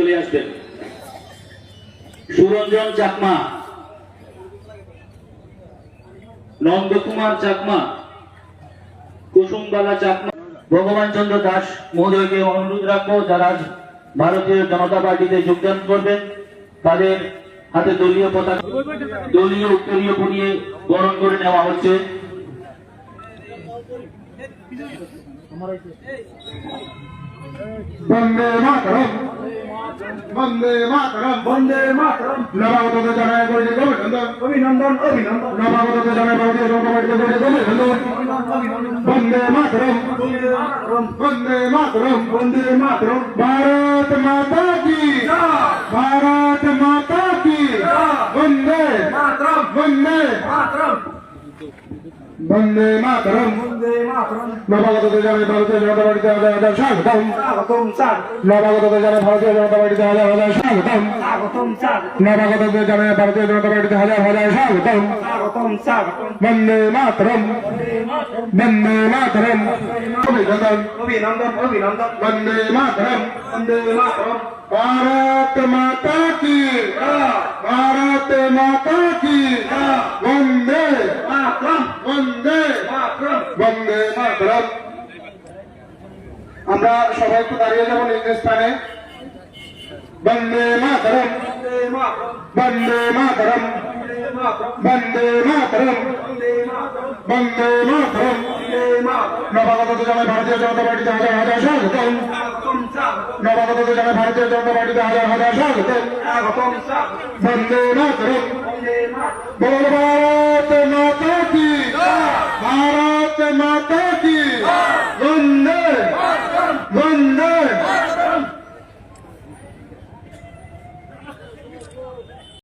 চলে আসবেন। সুরঞ্জন চাকমা, নন্দকুমার চাকমা, কুসুমবালা চাকমা ভগবান চন্দ্র দাস মহোদয়কে অনুরোধ রাখব যারা ভারতীয় জনতা পার্টিতে যোগদান করবেন, তাদের হাতে দলীয় পতাকা, দলীয় উত্তরীয় পরিয়ে বরণ করে নেওয়া হচ্ছে। বন্দে মাতরম। বন্দে মাতরম। বন্দে মাতরম। নবাগত জানায় করিতে অভিনন্দন। অভিনন্দন অভিনন্দন। নবাগত জানায় ভারতীয় জনতা পার্টিতে করিতে অভিনন্দন। বন্দে মাতরম। বন্দে মাতরম। বন্দে মাতরম। ভারত মাতা কি? ভারত মাতা কি? বন্দে। মাতরম। বন্দে। মাতরম। বন্দে মাতরম। বন্দে মাতরম। নবাগত জানে ভারতীয় জনতা পার্টিতে আদায় আদায় স্বাগতম। স্বাগতম স্যার নবাগত জানে ভারতীয় জনতা পার্টিতে আদায় আদায় স্বাগতম। স্বাগতম স্যার নবাগত জানে ভারতীয় জনতা পার্টিতে আদায় আদায় স্বাগতম। স্বাগতম স্যার বন্দে মাতরম। বন্দে মাতরম। অভিনন্দন। অভিনন্দন অভিনন্দন। বন্দে মাতরম। বন্দে মাতরম। ভারত মাতা কি? হ্যাঁ। ভারত মাতা বন্দে বন্দে মাতরম আমরা সবাই তো দাঁড়িয়ে যাব নিজের স্থানে বন্দে মাতরম বন্দে মাতরম বন্দে মাতরম বন্দে মাতরম নবাগত ভারতীয় জনতা পার্টিতে হাজার হাজার স্বাগত নবাগত ভারতীয় জনতা পার্টিতে হাজার হাজার স্বাগত বন্দে মাতরম বল ভারত ಮಾತಾ